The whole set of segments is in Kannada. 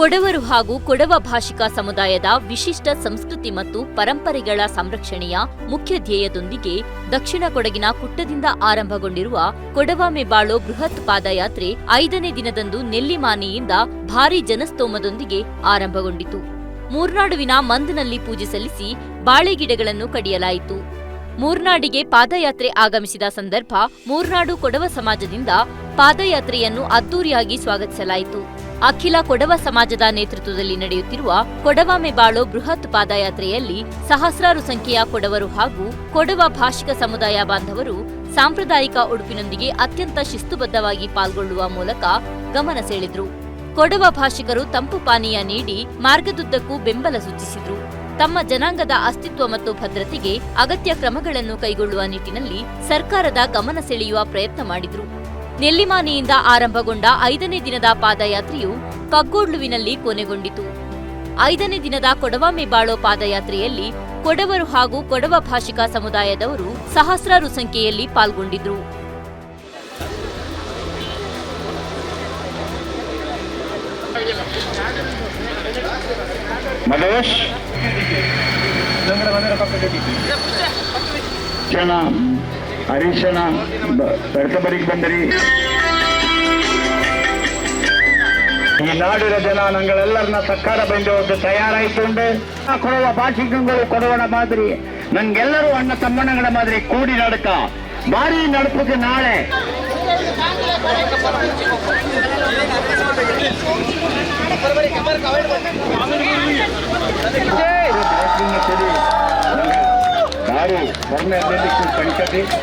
ಕೊಡವರು ಹಾಗೂ ಕೊಡವ ಭಾಷಿಕ ಸಮುದಾಯದ ವಿಶಿಷ್ಟ ಸಂಸ್ಕೃತಿ ಮತ್ತು ಪರಂಪರೆಗಳ ಸಂರಕ್ಷಣೆಯ ಮುಖ್ಯ ಧ್ಯೇಯದೊಂದಿಗೆ ದಕ್ಷಿಣ ಕೊಡಗಿನ ಕುಟ್ಟದಿಂದ ಆರಂಭಗೊಂಡಿರುವ ಕೊಡವ ಬಾಳೋ ಬೃಹತ್ ಪಾದಯಾತ್ರೆ ಐದನೇ ದಿನದಂದು ನೆಲ್ಲಿಮಾನೆಯಿಂದ ಭಾರೀ ಜನಸ್ತೋಮದೊಂದಿಗೆ ಆರಂಭಗೊಂಡಿತು. ಮೂರ್ನಾಡುವಿನ ಮಂದನಲ್ಲಿ ಪೂಜೆ ಸಲ್ಲಿಸಿ ಬಾಳೆಗಿಡಗಳನ್ನು ಕಡಿಯಲಾಯಿತು. ಮೂರ್ನಾಡಿಗೆ ಪಾದಯಾತ್ರೆ ಆಗಮಿಸಿದ ಸಂದರ್ಭ ಮೂರ್ನಾಡು ಕೊಡವ ಸಮಾಜದಿಂದ ಪಾದಯಾತ್ರೆಯನ್ನು ಅದ್ದೂರಿಯಾಗಿ ಸ್ವಾಗತಿಸಲಾಯಿತು. ಅಖಿಲ ಕೊಡವ ಸಮಾಜದ ನೇತೃತ್ವದಲ್ಲಿ ನಡೆಯುತ್ತಿರುವ ಕೊಡವ ಮೆಬಾಳೋ ಬೃಹತ್ ಪಾದಯಾತ್ರೆಯಲ್ಲಿ ಸಹಸ್ರಾರು ಸಂಖ್ಯೆಯ ಕೊಡವರು ಹಾಗೂ ಕೊಡವ ಭಾಷಿಕ ಸಮುದಾಯ ಬಾಂಧವರು ಸಾಂಪ್ರದಾಯಿಕ ಉಡುಪಿನೊಂದಿಗೆ ಅತ್ಯಂತ ಶಿಸ್ತುಬದ್ಧವಾಗಿ ಪಾಲ್ಗೊಳ್ಳುವ ಮೂಲಕ ಗಮನ ಸೆಳೆದ್ರು. ಕೊಡವ ಭಾಷಿಕರು ತಂಪು ಪಾನೀಯ ನೀಡಿ ಮಾರ್ಗದುದ್ದಕ್ಕೂ ಬೆಂಬಲ ಸೂಚಿಸಿದ್ರು. ತಮ್ಮ ಜನಾಂಗದ ಅಸ್ತಿತ್ವ ಮತ್ತು ಭದ್ರತೆಗೆ ಅಗತ್ಯ ಕ್ರಮಗಳನ್ನು ಕೈಗೊಳ್ಳುವ ನಿಟ್ಟಿನಲ್ಲಿ ಸರ್ಕಾರದ ಗಮನ ಸೆಳೆಯುವ ಪ್ರಯತ್ನ ಮಾಡಿದ್ರು. ನೆಲ್ಲಿಮಾನಿಯಿಂದ ಆರಂಭಗೊಂಡ ಐದನೇ ದಿನದ ಪಾದಯಾತ್ರೆಯು ಕಗ್ಗೋಡ್ಲುವಿನಲ್ಲಿ ಕೊನೆಗೊಂಡಿತು. ಐದನೇ ದಿನದ ಕೊಡವಾಮೆ ಬಾಳೋ ಪಾದಯಾತ್ರೆಯಲ್ಲಿ ಕೊಡವರು ಹಾಗೂ ಕೊಡವ ಭಾಷಿಕ ಸಮುದಾಯದವರು ಸಹಸ್ರಾರು ಸಂಖ್ಯೆಯಲ್ಲಿ ಪಾಲ್ಗೊಂಡಿದ್ರು. ಜನ ಹರೀಶನ ಬೆಳ್ತಬರಿಗೆ ಬಂದ್ರಿ. ಈ ನಾಡಿನ ಜನ ನಂಗಳೆಲ್ಲರನ್ನ ಸರ್ಕಾರ ಬಂದು ತಯಾರಾಯಿತು ಕೊಡುವ ಭಾಷಿಕಗಳು ಕೊಡುವಣ ಮಾದರಿ. ನಂಗೆಲ್ಲರೂ ಅಣ್ಣ ತಮ್ಮಣ್ಣಗಳ ಮಾದರಿ ಕೂಡಿ ನಡಕ. ಭಾರಿ ನಡುಪಕ್ಕೆ ನಾಳೆ. मैं एथलेटिक्स कुछ लेटेस्ट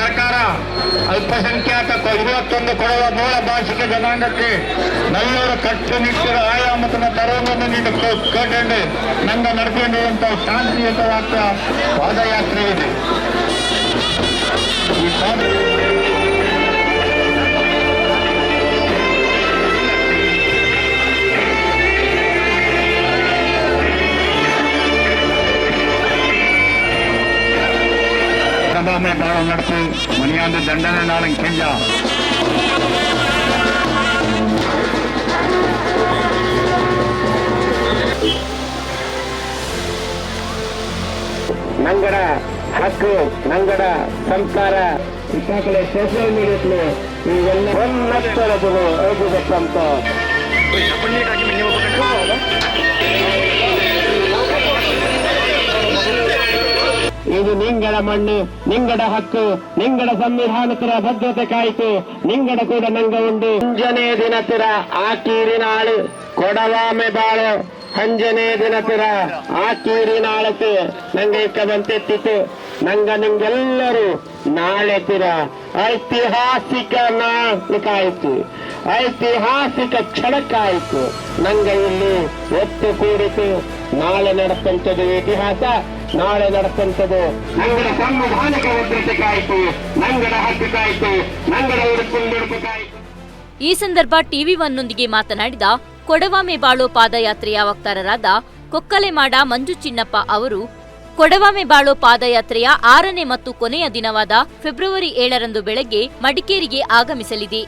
ಸರ್ಕಾರ ಅಲ್ಪಸಂಖ್ಯಾತ ಇವತ್ತೊಂದು ಕೊಡುವ ಮೂಲ ಭಾಷಿಕ ಜನಾಂಗಕ್ಕೆ ನಲ್ಲೂರು ಕಟ್ಟುನಿಟ್ಟಿನ ಆಯಾಮತನ ತರುವುದನ್ನು ನೀನು ಕಂಡು ನಂಗ ನಡೆದಿರುವಂತಹ ಶಾಂತಿಯುತವಾದ ಪಾದಯಾತ್ರೆ ಇದೆ. ಈ ಪಾದ ಸಭಾಮೆ ಬಾಳ ನಡೆಸು ಮನೆಯಾಂದು ದಂಡನ ನಾಳಂಗ್ ಕೆಂಜ ನಂಗಡ ಹಕ್ಕು ನಂಗಡ ಸಂಸ್ಕಾರ ಈಗಾಗಲೇ ಸೋಷಿಯಲ್ ಮೀಡಿಯಾದಲ್ಲಿ ಇವೆಲ್ಲ ಒಂದಷ್ಟರದು ಹೋಗಬೇಕಂತ ಇದು ನಿಂಗಡ ಮಣ್ಣು, ನಿಂಗಡ ಹಕ್ಕು, ನಿಂಗಡ ಸಂವಿಧಾನತರ ಭದ್ರತೆ ಕಾಯಿತು, ನಿಂಗಡ ಕೂಡ ನಂಗ ಉಂಡು. ಮುಂಜನೆ ದಿನ ತಿರ ಆಕೀರಿನಾಳು ಕೊಡವಾಮೆ ಬಾಳು. ಹಂಜನೆ ದಿನ ತಿರ ಆಕೀರಿನಾಳಕ್ಕೆ ನಂಗೆ ಇಕ್ಕ ನಂಗ ನಿಂಗೆಲ್ಲರೂ ನಾಳೆ ತಿರ. ಐತಿಹಾಸಿಕ ನಾಳು ಕಾಯಿತು. ಐತಿಹಾಸಿಕ ಕಾಯಿತು. ನಂಗ ಇಲ್ಲಿ ಒತ್ತು ಕೂಡಿತು. ನಾಳೆ ನಡೆಸುವಂಥದ್ದು ಇತಿಹಾಸ ನಾಳೆ ನಡೆಸುವಂಥದ್ದು ನಂಗಡ ಸಂವಿಧಾನಿಕ ಭದ್ರತೆ ಕಾಯ್ತು ನಂಗಡ ಹಕ್ಕು ಕಾಯ್ತು ನಂಗಡ ಉಡುಪು ಕಾಯ್ತು. ಈ ಸಂದರ್ಭ ಟಿವಿ ಒನ್ನೊಂದಿಗೆ ಮಾತನಾಡಿದ ಕೊಡವಾಮೆ ಬಾಳೋ ಪಾದಯಾತ್ರೆಯ ವಕ್ತಾರರಾದ ಕೊಕ್ಕಲೆಮಾಡ ಮಂಜು ಚಿನ್ನಪ್ಪ ಅವರು ಕೊಡವಾಮೆ ಬಾಳೋ ಪಾದಯಾತ್ರೆಯ ಆರನೇ ಮತ್ತು ಕೊನೆಯ ದಿನವಾದ ಫೆಬ್ರವರಿ ಏಳರಂದು ಬೆಳಗ್ಗೆ ಮಡಿಕೇರಿಗೆ ಆಗಮಿಸಲಿದೆ.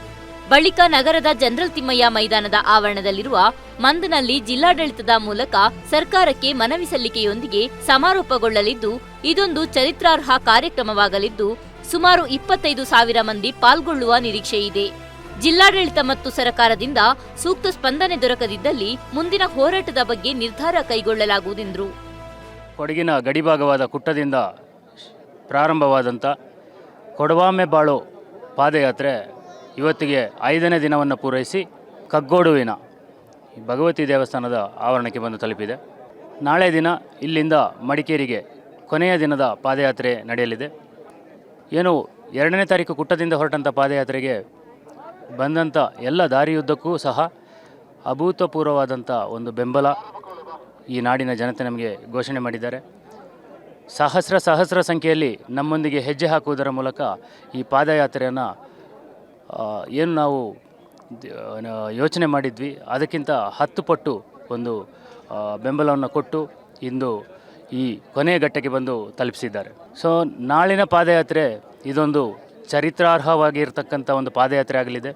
ಬಳಿಕ ನಗರದ ಜನರಲ್ ತಿಮ್ಮಯ್ಯ ಮೈದಾನದ ಆವರಣದಲ್ಲಿರುವ ಮಂದನಲ್ಲಿ ಜಿಲ್ಲಾಡಳಿತದ ಮೂಲಕ ಸರ್ಕಾರಕ್ಕೆ ಮನವಿ ಸಲ್ಲಿಕೆಯೊಂದಿಗೆ ಸಮಾರೋಪಗೊಳ್ಳಲಿದ್ದು, ಇದೊಂದು ಚರಿತ್ರಾರ್ಹ ಕಾರ್ಯಕ್ರಮವಾಗಲಿದ್ದು, ಸುಮಾರು ಇಪ್ಪತ್ತೈದು ಸಾವಿರ ಮಂದಿ ಪಾಲ್ಗೊಳ್ಳುವ ನಿರೀಕ್ಷೆಯಿದೆ ಜಿಲ್ಲಾಡಳಿತ ಮತ್ತು ಸರ್ಕಾರದಿಂದ ಸೂಕ್ತ ಸ್ಪಂದನೆ ದೊರಕದಿದ್ದಲ್ಲಿ ಮುಂದಿನ ಹೋರಾಟದ ಬಗ್ಗೆ ನಿರ್ಧಾರ ಕೈಗೊಳ್ಳಲಾಗುವುದೆಂದರು. ಕೊಡಗಿನ ಗಡಿಭಾಗವಾದ ಕುಟ್ಟದಿಂದ ಪ್ರಾರಂಭವಾದಂಥ ಕೊಡವಾಮೆ ಬಾಳು ಪಾದಯಾತ್ರೆ ಇವತ್ತಿಗೆ ಐದನೇ ದಿನವನ್ನು ಪೂರೈಸಿ ಕಗ್ಗೋಡುವಿನ ಭಗವತಿ ದೇವಸ್ಥಾನದ ಆವರಣಕ್ಕೆ ಬಂದು ತಲುಪಿದೆ. ನಾಳೆ ದಿನ ಇಲ್ಲಿಂದ ಮಡಿಕೇರಿಗೆ ಕೊನೆಯ ದಿನದ ಪಾದಯಾತ್ರೆ ನಡೆಯಲಿದೆ. ಏನು ಎರಡನೇ ತಾರೀಕು ಕುಟ್ಟದಿಂದ ಹೊರಟಂಥ ಪಾದಯಾತ್ರೆಗೆ ಬಂದಂಥ ಎಲ್ಲ ದಾರಿಯುದ್ದಕ್ಕೂ ಸಹ ಅಭೂತಪೂರ್ವವಾದಂಥ ಒಂದು ಬೆಂಬಲ ಈ ನಾಡಿನ ಜನತೆ ನಮಗೆ ಘೋಷಣೆ ಮಾಡಿದ್ದಾರೆ. ಸಹಸ್ರ ಸಹಸ್ರ ಸಂಖ್ಯೆಯಲ್ಲಿ ನಮ್ಮೊಂದಿಗೆ ಹೆಜ್ಜೆ ಹಾಕುವುದರ ಮೂಲಕ ಈ ಪಾದಯಾತ್ರೆಯನ್ನು ಏನು ನಾವು ಯೋಚನೆ ಮಾಡಿದ್ವಿ, ಅದಕ್ಕಿಂತ ಹತ್ತು ಪಟ್ಟು ಒಂದು ಬೆಂಬಲವನ್ನು ಕೊಟ್ಟು ಇಂದು ಈ ಕೊನೆಯ ಘಟ್ಟಕ್ಕೆ ಬಂದು ತಲುಪಿಸಿದ್ದಾರೆ. ಸೊ ನಾಳಿನ ಪಾದಯಾತ್ರೆ ಇದೊಂದು ಚರಿತ್ರಾರ್ಹವಾಗಿರ್ತಕ್ಕಂಥ ಒಂದು ಪಾದಯಾತ್ರೆ ಆಗಲಿದೆ.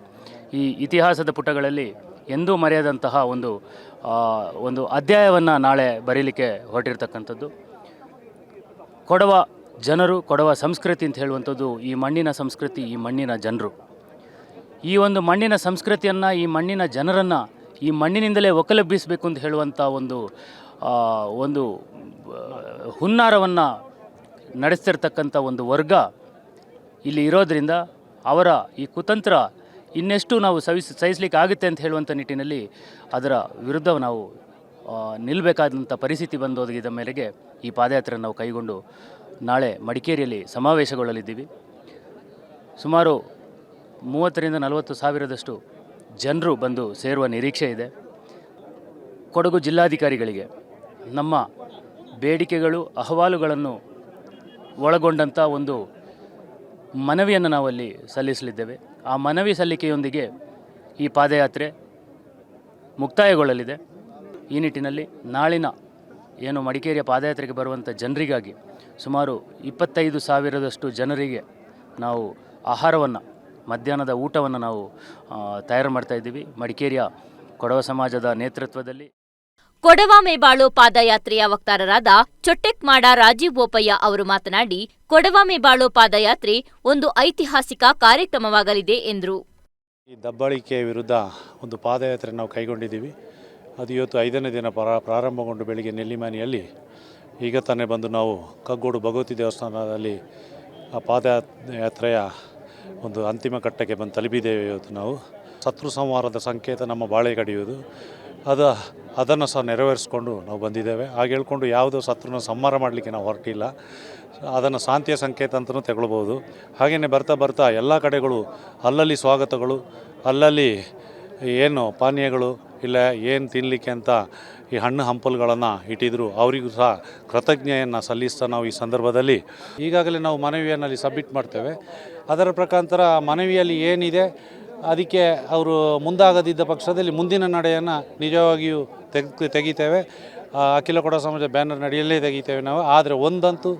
ಈ ಇತಿಹಾಸದ ಪುಟಗಳಲ್ಲಿ ಎಂದೂ ಮರೆಯದಂತಹ ಒಂದು ಒಂದು ಅಧ್ಯಾಯವನ್ನು ನಾಳೆ ಬರೀಲಿಕ್ಕೆ ಹೊರಟಿರ್ತಕ್ಕಂಥದ್ದು. ಕೊಡವ ಜನರು, ಕೊಡವ ಸಂಸ್ಕೃತಿ ಅಂತ ಹೇಳುವಂಥದ್ದು ಈ ಮಣ್ಣಿನ ಸಂಸ್ಕೃತಿ, ಈ ಮಣ್ಣಿನ ಜನರು. ಈ ಒಂದು ಮಣ್ಣಿನ ಸಂಸ್ಕೃತಿಯನ್ನು, ಈ ಮಣ್ಣಿನ ಜನರನ್ನು ಈ ಮಣ್ಣಿನಿಂದಲೇ ಒಕ್ಕಲೆಬ್ಬಿಸಬೇಕು ಅಂತ ಹೇಳುವಂಥ ಒಂದು ಒಂದು ಹುನ್ನಾರವನ್ನು ನಡೆಸ್ತಿರ್ತಕ್ಕಂಥ ಒಂದು ವರ್ಗ ಇಲ್ಲಿ ಇರೋದರಿಂದ ಅವರ ಈ ಕುತಂತ್ರ ಇನ್ನೆಷ್ಟು ನಾವು ಸವಿಸ್, ಸಹಿಸ್ಲಿಕ್ಕೆ ಆಗುತ್ತೆ ಅಂತ ಹೇಳುವಂಥ ನಿಟ್ಟಿನಲ್ಲಿ ಅದರ ವಿರುದ್ಧ ನಾವು ನಿಲ್ಲಬೇಕಾದಂಥ ಪರಿಸ್ಥಿತಿ ಬಂದೊದಗಿದ ಮೇರೆಗೆ ಈ ಪಾದಯಾತ್ರೆ ನಾವು ಕೈಗೊಂಡು ನಾಳೆ ಮಡಿಕೇರಿಯಲ್ಲಿ ಸಮಾವೇಶಗೊಳ್ಳಲಿದ್ದೀವಿ. ಸುಮಾರು ಮೂವತ್ತರಿಂದ ನಲವತ್ತು ಸಾವಿರದಷ್ಟು ಜನರು ಬಂದು ಸೇರುವ ನಿರೀಕ್ಷೆ ಇದೆ. ಕೊಡಗು ಜಿಲ್ಲಾಧಿಕಾರಿಗಳಿಗೆ ನಮ್ಮ ಬೇಡಿಕೆಗಳು, ಅಹವಾಲುಗಳನ್ನು ಒಳಗೊಂಡಂಥ ಒಂದು ಮನವಿಯನ್ನು ನಾವಲ್ಲಿ ಸಲ್ಲಿಸಲಿದ್ದೇವೆ. ಆ ಮನವಿ ಸಲ್ಲಿಕೆಯೊಂದಿಗೆ ಈ ಪಾದಯಾತ್ರೆ ಮುಕ್ತಾಯಗೊಳ್ಳಲಿದೆ. ಈ ನಿಟ್ಟಿನಲ್ಲಿ ನಾಳಿನ ಏನು ಮಡಿಕೇರಿಯ ಪಾದಯಾತ್ರೆಗೆ ಬರುವಂಥ ಜನರಿಗಾಗಿ ಸುಮಾರು ಇಪ್ಪತ್ತೈದು ಸಾವಿರದಷ್ಟು ಜನರಿಗೆ ನಾವು ಆಹಾರವನ್ನು ಮಧ್ಯಾಹ್ನದ ಊಟವನ್ನು ನಾವು ತಯಾರು ಮಾಡ್ತಾ ಇದ್ದೀವಿ. ಮಡಿಕೇರಿಯ ಕೊಡವ ಸಮಾಜದ ನೇತೃತ್ವದಲ್ಲಿ. ಕೊಡವ ಮೇಬಾಳು ಪಾದಯಾತ್ರೆಯ ವಕ್ತಾರರಾದ ಚೊಟ್ಟೆಕ್ಮಾಡ ರಾಜೀವ್ ಬೋಪಯ್ಯ ಅವರು ಮಾತನಾಡಿ ಕೊಡವ ಮೇಬಾಳು ಪಾದಯಾತ್ರೆ ಒಂದು ಐತಿಹಾಸಿಕ ಕಾರ್ಯಕ್ರಮವಾಗಲಿದೆ ಎಂದರು. ಈ ದಬ್ಬಾಳಿಕೆ ವಿರುದ್ಧ ಒಂದು ಪಾದಯಾತ್ರೆ ನಾವು ಕೈಗೊಂಡಿದ್ದೀವಿ. ಅದು ಇವತ್ತು ಐದನೇ ದಿನ ಪ್ರಾ ಪ್ರಾರಂಭಗೊಂಡು ಬೆಳಿಗ್ಗೆ ನೆಲ್ಲಿಮನೆಯಲ್ಲಿ ಈಗ ತಾನೇ ಬಂದು ನಾವು ಕಗ್ಗೋಡು ಭಗವತಿ ದೇವಸ್ಥಾನದಲ್ಲಿ ಆ ಪಾದಯಾತ್ರೆಯ ಒಂದು ಅಂತಿಮ ಕಟ್ಟಕ್ಕೆ ಬಂದು ತಲುಪಿದ್ದೇವೆ ಇವತ್ತು ನಾವು. ಶತ್ರು ಸಂಹಾರದ ಸಂಕೇತ ನಮ್ಮ ಬಾಳೆ ಕಡಿಯುವುದು ಅದು, ಅದನ್ನು ಸಹ ನೆರವೇರಿಸ್ಕೊಂಡು ನಾವು ಬಂದಿದ್ದೇವೆ. ಹಾಗೆ ಹೇಳ್ಕೊಂಡು ಯಾವುದೋ ಶತ್ರುನ ಸಂಹಾರ ಮಾಡಲಿಕ್ಕೆ ನಾವು ಹೊರಟಿಲ್ಲ. ಅದನ್ನು ಶಾಂತಿಯ ಸಂಕೇತ ಅಂತಲೂ ತಗೊಳ್ಬೋದು. ಹಾಗೆಯೇ ಬರ್ತಾ ಬರ್ತಾ ಎಲ್ಲ ಕಡೆಗಳು ಅಲ್ಲಲ್ಲಿ ಸ್ವಾಗತಗಳು, ಅಲ್ಲಲ್ಲಿ ಏನು ಪಾನೀಯಗಳು, ಇಲ್ಲ ಏನು ತಿನ್ನಲಿಕ್ಕೆ ಅಂತ ಈ ಹಣ್ಣು ಹಂಪಲುಗಳನ್ನು ಇಟ್ಟಿದ್ರು. ಅವರಿಗೂ ಸಹ ಕೃತಜ್ಞೆಯನ್ನು ಸಲ್ಲಿಸ್ತಾ ನಾವು ಈ ಸಂದರ್ಭದಲ್ಲಿ ಈಗಾಗಲೇ ನಾವು ಮನವಿಯನ್ನಲ್ಲಿ ಸಬ್ಮಿಟ್ ಮಾಡ್ತೇವೆ. ಅದರ ಪ್ರಕಾಂತರ ಮನವಿಯಲ್ಲಿ ಏನಿದೆ, ಅದಕ್ಕೆ ಅವರು ಮುಂದಾಗದಿದ್ದ ಪಕ್ಷದಲ್ಲಿ ಮುಂದಿನ ನಡೆಯನ್ನು ನಿಜವಾಗಿಯೂ ತೆಗ್ ತೆಗಿತೇವೆ. ಅಖಿಲ ಕೊಡ ಸಮಾಜ ಬ್ಯಾನರ್ ನಡೆಯಲ್ಲೇ ತೆಗಿತೇವೆ ನಾವು. ಆದರೆ ಒಂದಂತೂ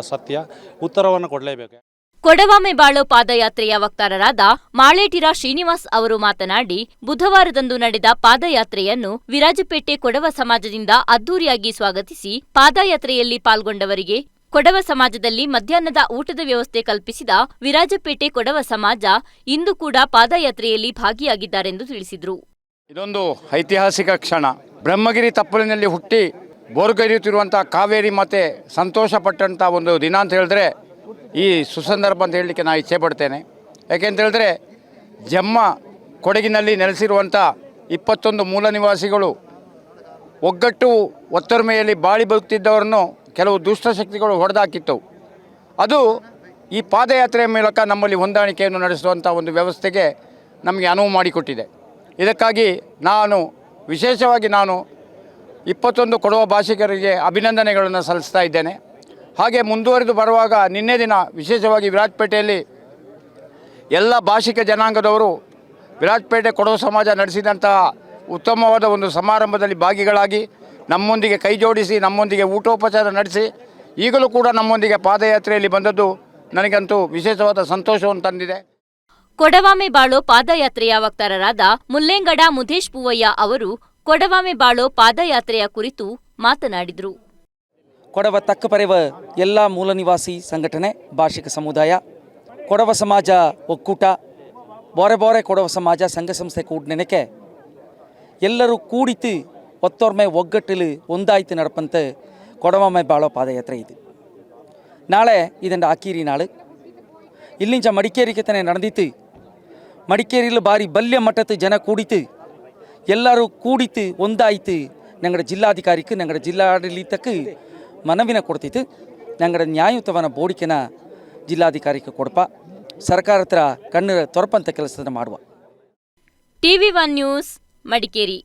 ಸತ್ಯ. ಉತ್ತರವನ್ನು ಕೊಡಲೇಬೇಕು. ಕೊಡವ ಬಾಳು ಪಾದಯಾತ್ರೆಯ ವಕ್ತಾರರಾದ ಮಾಳೇಟಿರ ಶ್ರೀನಿವಾಸ್ ಅವರು ಮಾತನಾಡಿ, ಬುಧವಾರದಂದು ನಡೆದ ಪಾದಯಾತ್ರೆಯನ್ನು ವಿರಾಜಪೇಟೆ ಕೊಡವ ಸಮಾಜದಿಂದ ಅದ್ದೂರಿಯಾಗಿ ಸ್ವಾಗತಿಸಿ ಪಾದಯಾತ್ರೆಯಲ್ಲಿ ಪಾಲ್ಗೊಂಡವರಿಗೆ ಕೊಡವ ಸಮಾಜದಲ್ಲಿ ಮಧ್ಯಾಹ್ನದ ಊಟದ ವ್ಯವಸ್ಥೆ ಕಲ್ಪಿಸಿದ ವಿರಾಜಪೇಟೆ ಕೊಡವ ಸಮಾಜ ಇಂದು ಕೂಡ ಪಾದಯಾತ್ರೆಯಲ್ಲಿ ಭಾಗಿಯಾಗಿದ್ದಾರೆಂದು ತಿಳಿಸಿದರು. ಇದೊಂದು ಐತಿಹಾಸಿಕ ಕ್ಷಣ. ಬ್ರಹ್ಮಗಿರಿ ತಪ್ಪಲಿನಲ್ಲಿ ಹುಟ್ಟಿ ಬೋರ್ಗರಿಯುತ್ತಿರುವಂಥ ಕಾವೇರಿ ಮತ್ತೆ ಸಂತೋಷಪಟ್ಟಂಥ ಒಂದು ದಿನ ಅಂತ ಹೇಳಿದ್ರೆ ಈ ಸುಸಂದರ್ಭ ಅಂತ ಹೇಳಲಿಕ್ಕೆ ನಾನು ಇಚ್ಛೆ ಪಡ್ತೇನೆ. ಯಾಕೆಂತ ಹೇಳಿದ್ರೆ, ಜಮ್ಮ ಕೊಡಗಿನಲ್ಲಿ ನೆಲೆಸಿರುವಂಥ ಇಪ್ಪತ್ತೊಂದು ಮೂಲ ನಿವಾಸಿಗಳು ಒಗ್ಗಟ್ಟು ಒತ್ತೊರ್ಮೆಯಲ್ಲಿ ಬಾಳಿ ಬದುಕ್ತಿದ್ದವರನ್ನು ಕೆಲವು ದುಷ್ಟಶಕ್ತಿಗಳು ಹೊಡೆದಾಕಿತ್ತು. ಅದು ಈ ಪಾದಯಾತ್ರೆಯ ಮೂಲಕ ನಮ್ಮಲ್ಲಿ ಹೊಂದಾಣಿಕೆಯನ್ನು ನಡೆಸುವಂಥ ಒಂದು ವ್ಯವಸ್ಥೆಗೆ ನಮಗೆ ಅನುವು ಮಾಡಿಕೊಟ್ಟಿದೆ. ಇದಕ್ಕಾಗಿ ನಾನು, ವಿಶೇಷವಾಗಿ ನಾನು ಇಪ್ಪತ್ತೊಂದು ಕೊಡುವ ಭಾಷಿಕರಿಗೆ ಅಭಿನಂದನೆಗಳನ್ನು ಸಲ್ಲಿಸ್ತಾ ಇದ್ದೇನೆ. ಹಾಗೆ ಮುಂದುವರೆದು ಬರುವಾಗ ನಿನ್ನೆ ದಿನ ವಿಶೇಷವಾಗಿ ವಿರಾಜಪೇಟೆಯಲ್ಲಿ ಎಲ್ಲ ಭಾಷಿಕ ಜನಾಂಗದವರು ವಿರಾಜಪೇಟೆ ಕೊಡವ ಸಮಾಜ ನಡೆಸಿದಂತಹ ಉತ್ತಮವಾದ ಒಂದು ಸಮಾರಂಭದಲ್ಲಿ ಭಾಗಿಗಳಾಗಿ ನಮ್ಮೊಂದಿಗೆ ಕೈ ಜೋಡಿಸಿ, ನಮ್ಮೊಂದಿಗೆ ಊಟೋಪಚಾರ ನಡೆಸಿ, ಈಗಲೂ ಕೂಡ ನಮ್ಮೊಂದಿಗೆ ಪಾದಯಾತ್ರೆಯಲ್ಲಿ ಬಂದದ್ದು ನನಗಂತೂ ವಿಶೇಷವಾದ ಸಂತೋಷವನ್ನು ತಂದಿದೆ. ಕೊಡವಾಮೆ ಬಾಳೋ ಪಾದಯಾತ್ರೆಯ ವಕ್ತಾರರಾದ ಮುಲ್ಲೇಂಗಡ ಮುಧೇಶ್ ಪೂವಯ್ಯ ಅವರು ಕೊಡವಾಮೆ ಬಾಳೋ ಪಾದಯಾತ್ರೆಯ ಕುರಿತು ಮಾತನಾಡಿದರು. ಕೊಡವ ತಕ್ಕ ತಕ್ಕಪರೆವ ಎಲ್ಲ ಮೂಲ ನಿವಾಸಿ ಸಂಘಟನೆ, ಭಾಷಿಕ ಸಮುದಾಯ, ಕೊಡವ ಸಮಾಜ ಒಕ್ಕೂಟ, ಬೋರೆ ಬೋರೆ ಕೊಡವ ಸಮಾಜ ಸಂಘ ಸಂಸ್ಥೆ ಕೂಡ್ನೆನಕ್ಕೆ ಎಲ್ಲರೂ ಕೂಡಿತು ಒತ್ತೊರ್ಮೆ ಒಗ್ಗಟ್ಟಲು ಒಂದಾಯ್ತು ನಡಪಂತ ಕೊಡವಮೆ ಬಾಳ ಪಾದಯಾತ್ರೆ ಇದು. ನಾಳೆ ಇದೆಂಡ ಅಕೀರಿ ನಾಳು. ಇಲ್ಲಿಂಚ ಮಡಿಕೇರಿಗೆ ತಾನೇ ನಡೆದಿತ್ತು. ಮಡಿಕೇರಿಲಿ ಬಾರಿ ಬಲ್ಯ ಮಟ್ಟದ ಜನ ಕೂಡಿತು ಎಲ್ಲರೂ ಕೂಡಿತು ಒಂದಾಯ್ತು. ನಂಗಡ ಜಿಲ್ಲಾಧಿಕಾರಿಗೆ ನಂಗಡ ಜಿಲ್ಲಾಡಳಿತಕ್ಕೆ ಮನವಿನ ಕೊಡ್ತಿತ್ತು. ನಂಗಡ ನ್ಯಾಯಯುತವನ ಬೋಡಿಕೆನ ಜಿಲ್ಲಾಧಿಕಾರಿಕ್ಕೆ ಕೊಡಪ ಸರ್ಕಾರ ಹತ್ರ ಕಣ್ಣು ತೊರಪಂತ ಕೆಲಸದ ಮಾಡುವ. TV one news Madikeri.